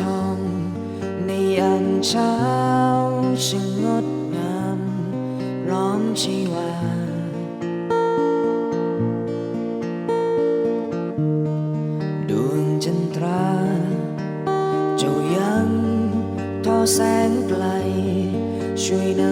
ทอง ในยามเช้าช่างงดงามร้อมชีวา ดวงจันทราจ้ายังทอแสงไกล ช่วยน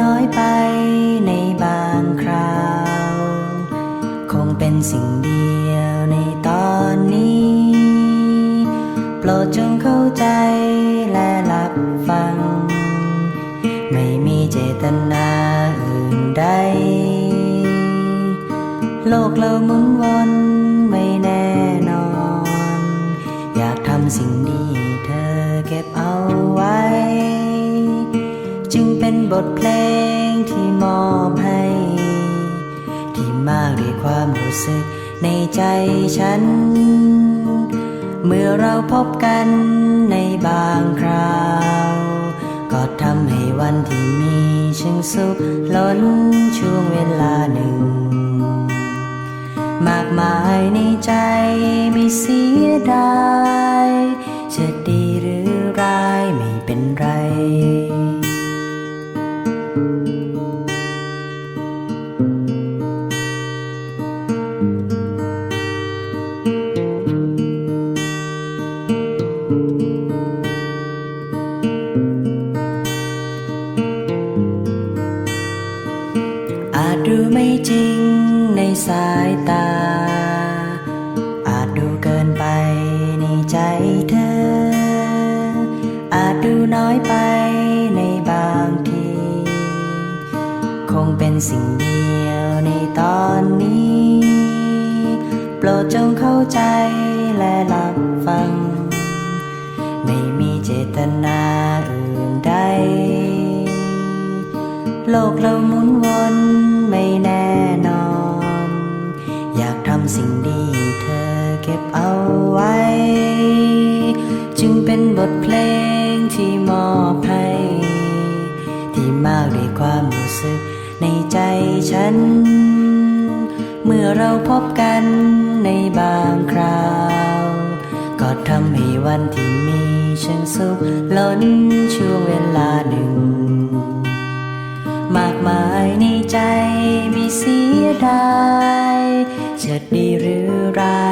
น้อยไปในบางคราว คงเป็นสิ่งเดียวในตอนนี้ โปรดจงเข้าใจและรับฟัง ไม่มีเจตนาอื่นใด โลกเราหมุนวนไม่แน่นอน อยากทำสิ่งดีเธอเก็บเอาไว้ จึงเป็นบทเพลง ความรู้สึกในใจฉัน เมื่อเราพบกันในบางคราว ก็ทำให้วันที่มีชังสุขล้นช่วงเวลาหนึ่ง มากมายในใจไม่เสียดาย ปรดจงเข้าใจและรับฟัง ไม่มีเจตนาอื่นใด โลกเราหมุนวนไม่แน่นอน อยากทำสิ่งดีเธอเก็บเอาไว้ จึงเป็นบทเพลงที่มอบให้ที่มากด้วยความรู้สึกในใจฉัน เมื่อเราพบกันใน บางคราว ก็ทำให้วันที่มีฉันสุขล้นช่วงเวลาหนึ่ง มากมายในใจไม่เสียดายจะดีหรือร้าย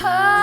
ถ้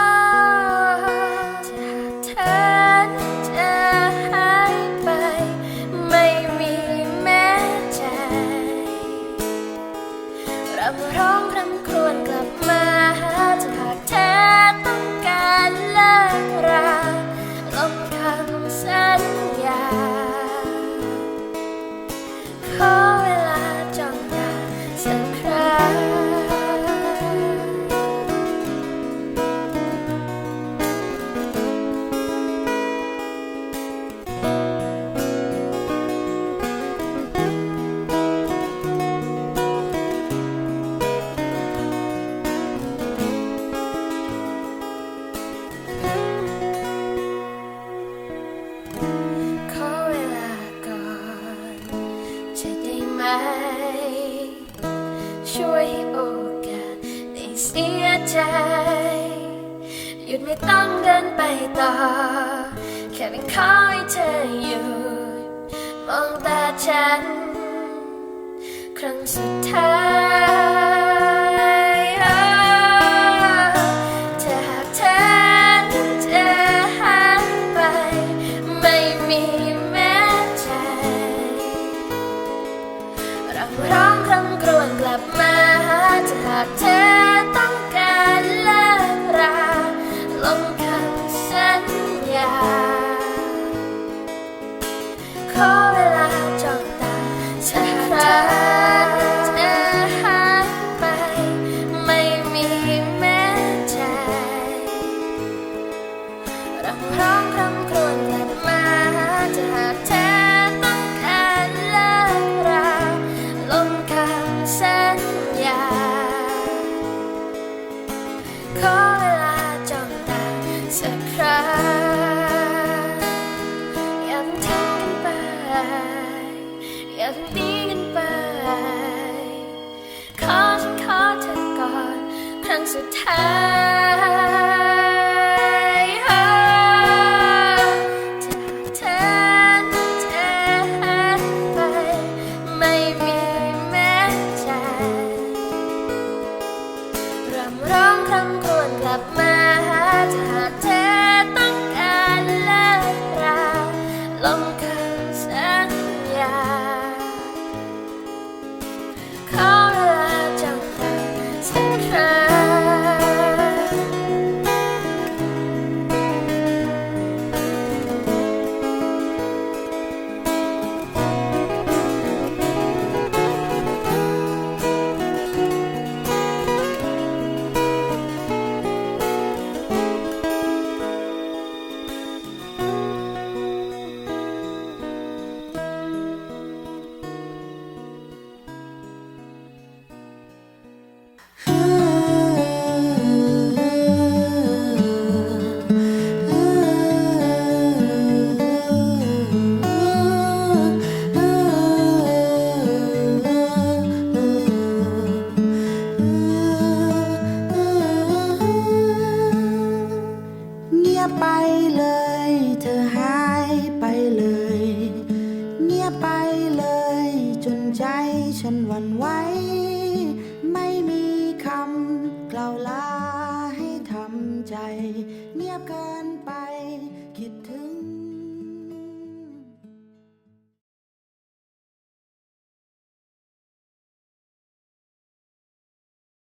สุดท้ายถ้าหากเธอจะหายไป ไม่มีแม้ใจรำร้องคำครวญกลับมาหาถ้าหากเธอต้องการเลิกราลงคำสัญญาขอเวลา ขอเวลาจ้องตาสักครั้งอยาเทิ้งกันไปอยาเดีกันไป ขอฉันขอเธอก่อนครั้งสุดท้าย